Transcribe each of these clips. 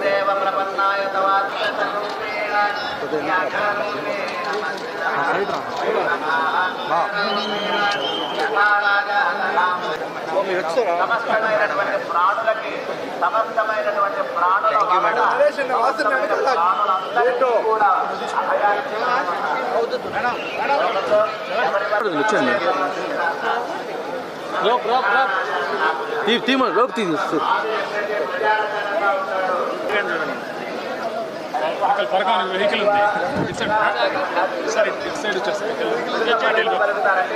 దేవ ప్రపన్నాయ తవాత్మస్వరూపేణ సమస్తమైనటువంటి ప్రాణులకి సమస్తమైనటువంటి ప్రాణుల వలన ప్రాణులందరికీ కూడా అభయాన్ని వచ్చండి తీ తీమ లోపు తీ అక్కడ పరకాల వెహికల్ ఉంది ఇటు సైడ్ సార్ ఇటు సైడ్ పలుకుతారండి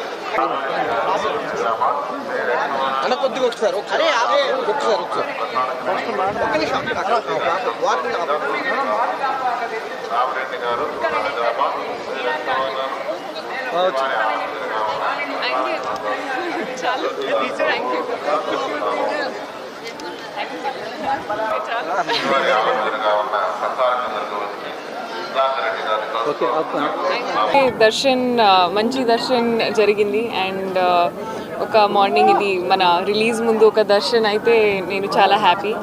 అన్న కొద్దిగా ఒకసారి ఒకసారి ఒకసారి ఒకసారి ఒక్క నిమిషం వాకింగ్ రామరెడ్డి గారు హైదరాబాద్ చాలు థ్యాంక్ యూ వారి ఆలోచనగా ఉన్న ప్రసార కేంద్రం వచ్చి దర్శన్ మంచి దర్శన్ జరిగింది. అండ్ uh, ఒక మార్నింగ్ ఇది మన రిలీజ్ ముందు ఒక దర్శన్ అయితే నేను చాలా హ్యాపీ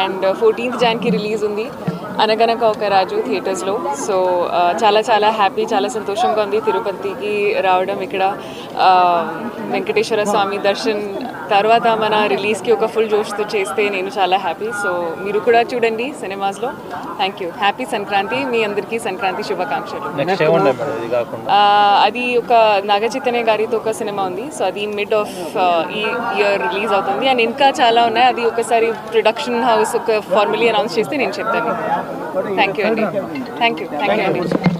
అండ్ ఫోర్టీన్త్ జాన్కి రిలీజ్ ఉంది. అనగనక ఒక రాజు థియేటర్స్లో సో uh, చాలా చాలా హ్యాపీ చాలా సంతోషంగా ఉంది. తిరుపతికి రావడం ఇక్కడ. వెంకటేశ్వర స్వామి దర్శన్ తర్వాత మన రిలీజ్కి ఒక ఫుల్ జోష్తో చేస్తే నేను చాలా హ్యాపీ. సో మీరు కూడా చూడండి సినిమాస్లో. Thank you happy Sankranti. మీ అందరికీ సంక్రాంతి శుభాకాంక్షలు. అది ఒక నాగచైతన్య గారితో ఒక సినిమా ఉంది. సో అది మిడ్ ఆఫ్ ఈ ఇయర్ రిలీజ్ అవుతుంది. అండ్ ఇంకా చాలా ఉన్నాయి. అది ఒకసారి ప్రొడక్షన్ హౌస్ ఒక ఫార్మలీ అనౌన్స్ చేస్తే నేను చెప్తాను. థ్యాంక్ యూ అండి. థ్యాంక్ యూ థ్యాంక్ యూ అండి.